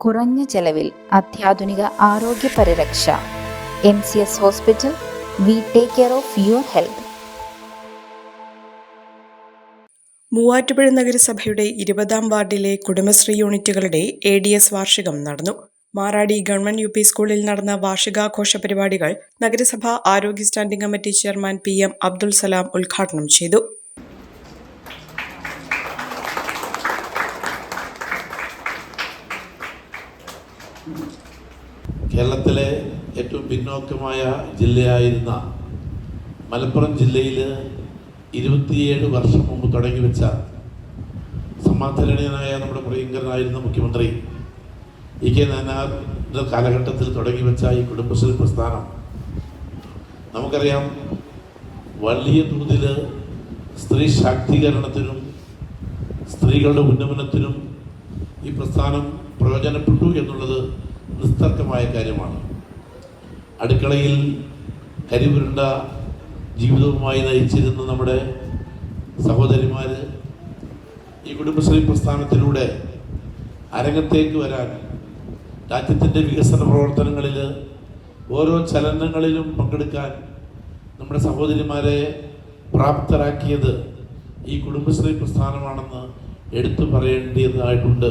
കുറഞ്ഞ ചെലവിൽ അത്യാധുനിക ആരോഗ്യ പരിരക്ഷ. M C S hospital we take care of your health Muvattupuzha നഗരസഭയുടെ ഇരുപതാം വാർഡിലെ കുടുംബശ്രീ യൂണിറ്റുകളുടെ എ ഡി എസ് വാർഷികം നടന്നു. മാറാടി ഗവൺമെന്റ് യു പി സ്കൂളിൽ നടന്ന വാർഷികാഘോഷ പരിപാടികൾ നഗരസഭ ആരോഗ്യ standing committee chairman P M Abdul Salam ഉദ്ഘാടനം ചെയ്തു. കേരളത്തിലെ ഏറ്റവും പിന്നോക്കമായ ജില്ലയായിരുന്ന മലപ്പുറം ജില്ലയിൽ ഇരുപത്തിയേഴ് വർഷം മുമ്പ് തുടങ്ങി വെച്ച സമാധരണീയനായ നമ്മുടെ പ്രിയങ്കരനായിരുന്ന മുഖ്യമന്ത്രി ഇ കെ നാനാറിന്റെ കാലഘട്ടത്തിൽ തുടങ്ങി വെച്ച ഈ കുടുംബശ്രീ പ്രസ്ഥാനം നമുക്കറിയാം വലിയ തോതിൽ സ്ത്രീ ശാക്തീകരണത്തിനും സ്ത്രീകളുടെ ഉന്നമനത്തിനും ഈ പ്രസ്ഥാനം പ്രയോജനപ്പെട്ടു എന്നുള്ളത് നിസ്തർക്കമായ കാര്യമാണ്. അടുക്കളയിൽ കരിപുരണ്ട ജീവിതവുമായി നയിച്ചിരുന്ന നമ്മുടെ സഹോദരിമാർ ഈ കുടുംബശ്രീ പ്രസ്ഥാനത്തിലൂടെ അരങ്ങത്തേക്ക് വരാൻ രാജ്യത്തിന്റെ വികസന പ്രവർത്തനങ്ങളിൽ ഓരോ ചലനങ്ങളിലും പങ്കെടുക്കാൻ നമ്മുടെ സഹോദരിമാരെ പ്രാപ്തരാക്കിയത് ഈ കുടുംബശ്രീ പ്രസ്ഥാനമാണെന്ന് എടുത്തു പറയേണ്ടതായിട്ടുണ്ട്.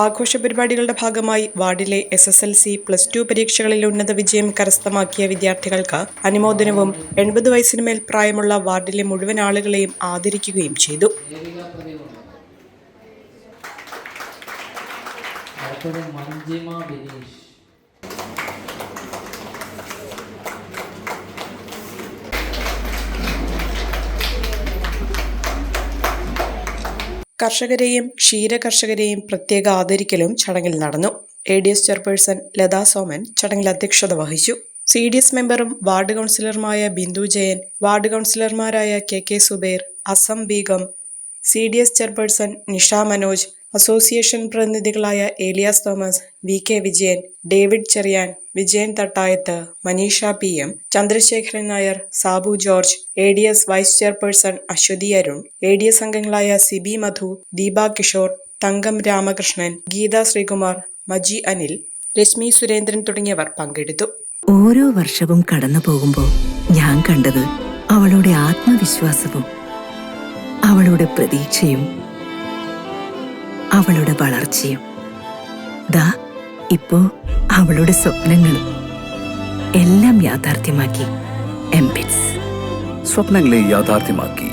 ആഘോഷ പരിപാടികളുടെ ഭാഗമായി വാർഡിലെ S S L C plus two പരീക്ഷകളിൽ ഉന്നത വിജയം കരസ്ഥമാക്കിയ വിദ്യാർത്ഥികൾക്ക് അനുമോദനവും എൺപത് വയസ്സിന് മേൽ പ്രായമുള്ള വാർഡിലെ മുഴുവൻ ആളുകളെയും ആദരിക്കുകയും ചെയ്തു. മഞ്ജിമ ബിനീഷ്. കർഷകരെയും ക്ഷീര കർഷകരെയും പ്രത്യേക ആദരിക്കലും ചടങ്ങിൽ നടന്നു. A D S chairperson Latha Soman ചടങ്ങിൽ അധ്യക്ഷത വഹിച്ചു. സി ഡി എസ് മെമ്പറും വാർഡ് കൗൺസിലറുമായ ബിന്ദു ജയൻ വാർഡ് കൗൺസിലർമാരായ K K Zubair Asam Beegum C D S chairperson Nisha Manoj association പ്രതിനിധികളായ Elias Thomas V K Vijayan David Cheriyan Vijayan Thattayath Maneesha P M Chandrasekharan Nair Sabu George A D S vice chairperson Aswathy Arun A D S അംഗങ്ങളായ സിബി മധു ദീപ കിഷോർ തങ്കം രാമകൃഷ്ണൻ ഗീത ശ്രീകുമാർ മജി അനിൽ രശ്മി സുരേന്ദ്രൻ തുടങ്ങിയവർ പങ്കെടുത്തു. ഓരോ വർഷവും കടന്നു പോകുമ്പോൾ ഞാൻ കണ്ടത് അവളുടെ ആത്മവിശ്വാസവും അവളുടെ പ്രതീക്ഷയും അവളുടെ വളർച്ചയും. ദാ ഇപ്പോ അവളുടെ സ്വപ്നങ്ങളും. എല്ലാം യാഥാർത്ഥ്യമാക്കി എംബിറ്റ്സ്. സ്വപ്നങ്ങളെ യാഥാർത്ഥ്യമാക്കി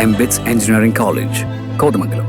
എംബിറ്റ്സ് എഞ്ചിനീയറിംഗ് കോളേജ് കോതമംഗലം.